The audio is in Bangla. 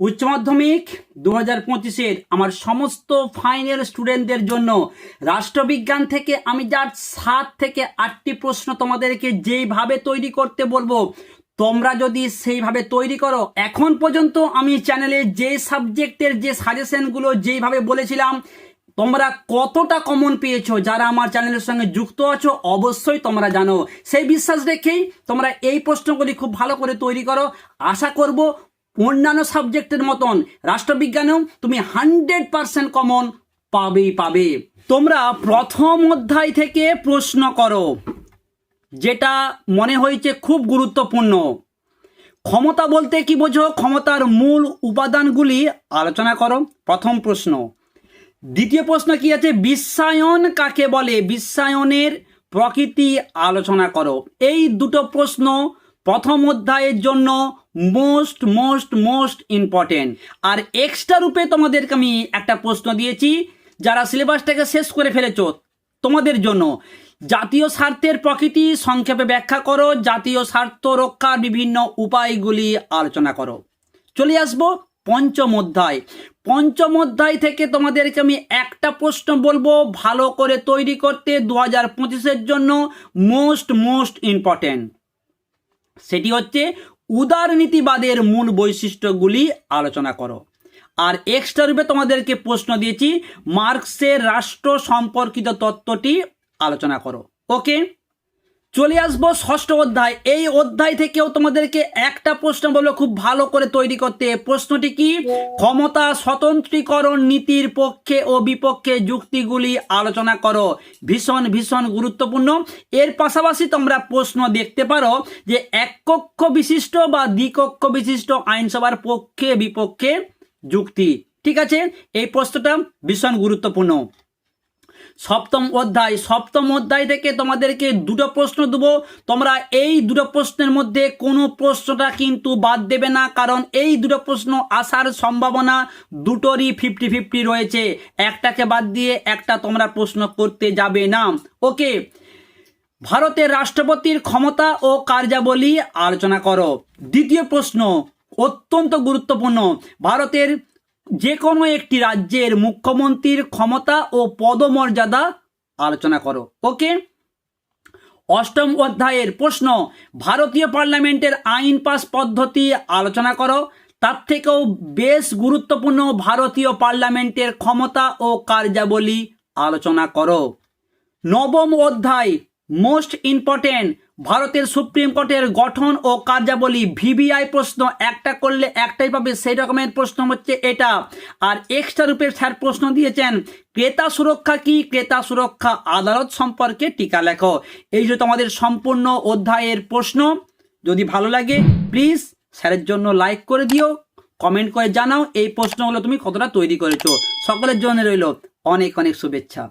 উচ্চ মাধ্যমিক দু হাজার পঁচিশের আমার সমস্ত ফাইনাল স্টুডেন্টদের জন্য রাষ্ট্রবিজ্ঞান থেকে আমি যার সাত থেকে আটটি প্রশ্ন তোমাদেরকে যেইভাবে তৈরি করতে বলব, তোমরা যদি সেইভাবে তৈরি করো, এখন পর্যন্ত আমি চ্যানেলে যে সাবজেক্টের যে সাজেশনগুলো যেইভাবে বলেছিলাম, তোমরা কতটা কমন পেয়েছ, যারা আমার চ্যানেলের সঙ্গে যুক্ত আছো, অবশ্যই তোমরা জানো। সেই বিশ্বাস রেখেই তোমরা এই প্রশ্নগুলি খুব ভালো করে তৈরি করো। আশা করব অন্যান্য সাবজেক্টের মতন রাষ্ট্রবিজ্ঞানেও তুমি হান্ড্রেড পার্সেন্ট কমন পাবেই পাবে। তোমরা প্রথম অধ্যায় থেকে প্রশ্ন করো, যেটা মনে হয়েছে খুব গুরুত্বপূর্ণ। ক্ষমতা বলতে কি বোঝো? ক্ষমতার মূল উপাদানগুলি আলোচনা করো, প্রথম প্রশ্ন। দ্বিতীয় প্রশ্ন কি আছে? বিশ্বায়ন কাকে বলে? বিশ্বায়নের প্রকৃতি আলোচনা করো। এই দুটো প্রশ্ন প্রথম অধ্যায়ের জন্য মোস্ট মোস্ট মোস্ট ইম্পর্টেন্ট। আর এক্সট্রা রূপে তোমাদেরকে আমি একটা প্রশ্ন দিয়েছি, যারা সিলেবাসটাকে শেষ করে ফেলেছো তোমাদের জন্য। জাতীয় স্বার্থের প্রকৃতি সংক্ষেপে ব্যাখ্যা করো, জাতীয় স্বার্থ রক্ষার বিভিন্ন উপায়গুলি আলোচনা করো। চলে আসব পঞ্চম অধ্যায়। পঞ্চম অধ্যায় থেকে তোমাদেরকে আমি একটা প্রশ্ন বলব, ভালো করে তৈরি করতে দু হাজার পঁচিশের জন্য মোস্ট মোস্ট ইম্পর্টেন্ট। সেটি হচ্ছে উদারনীতিবাদের মূল বৈশিষ্ট্যগুলি আলোচনা করো। আর এক্সট্রা রূপে তোমাদেরকে প্রশ্ন দিয়েছি, মার্কসের রাষ্ট্র সম্পর্কিত তত্ত্বটি আলোচনা করো। ওকে চলে আসব ষষ্ঠ অধ্যায়। এই অধ্যায় থেকেও তোমাদেরকে একটা প্রশ্ন বলব, খুব ভালো করে তৈরি করতে। প্রশ্নটি কি? ক্ষমতা স্বতন্ত্রীকরণ নীতির পক্ষে ও বিপক্ষে যুক্তিগুলি আলোচনা করো। ভীষণ ভীষণ গুরুত্বপূর্ণ। এর পাশাপাশি তোমরা প্রশ্ন দেখতে পারো যে এককক্ষ বিশিষ্ট বা দ্বিকক্ষ বিশিষ্ট আইনসভার পক্ষে বিপক্ষে যুক্তি। ঠিক আছে? এই প্রশ্নটা ভীষণ গুরুত্বপূর্ণ। সপ্তম অধ্যায় সপ্তম অধ্যায় থেকে তোমাদেরকে দুটো প্রশ্ন দেবো। তোমরা এই দুটো প্রশ্নের মধ্যে কোনো প্রশ্নটা কিন্তু বাদ দেবে না, কারণ এই দুটো প্রশ্ন আসার সম্ভাবনা দুটোরই ফিফটি ফিফটি রয়েছে। একটাকে বাদ দিয়ে একটা তোমরা প্রশ্ন করতে যাবে না। ওকে ভারতের রাষ্ট্রপতির ক্ষমতা ও কার্যাবলী আলোচনা করো। দ্বিতীয় প্রশ্ন অত্যন্ত গুরুত্বপূর্ণ। ভারতের যে কোনো একটি রাজ্যের মুখ্যমন্ত্রীর ক্ষমতা ও পদমর্যাদা আলোচনা করো। ওকে? অষ্টম অধ্যায়ের প্রশ্ন, ভারতীয় পার্লামেন্টের আইন পাস পদ্ধতি আলোচনা করো। তার থেকেও বেশ গুরুত্বপূর্ণ ভারতীয় পার্লামেন্টের ক্ষমতা ও কার্যাবলী আলোচনা করো। নবম অধ্যায় মোস্ট ইম্পর্টেন্ট ভারতের সুপ্রিম কোর্টের গঠন ও কার্যাবলী ভিভিআই প্রশ্ন একটা করলে একটাই পাবে, সেই রকমের প্রশ্ন হচ্ছে এটা। আর এক্সট্রা রূপের স্যার প্রশ্ন দিয়েছেন, ক্রেতা সুরক্ষা কি? ক্রেতা সুরক্ষা আদালত সম্পর্কে টিকা লেখো। এই যে তোমাদের সম্পূর্ণ অধ্যায়ের প্রশ্ন। যদি ভালো লাগে প্লিজ স্যারের জন্য লাইক করে দিও কমেন্ট করে জানাও। এই প্রশ্নগুলো তুমি কতটা তৈরি করেছ? সকলের জন্য রইল অনেক অনেক শুভেচ্ছা।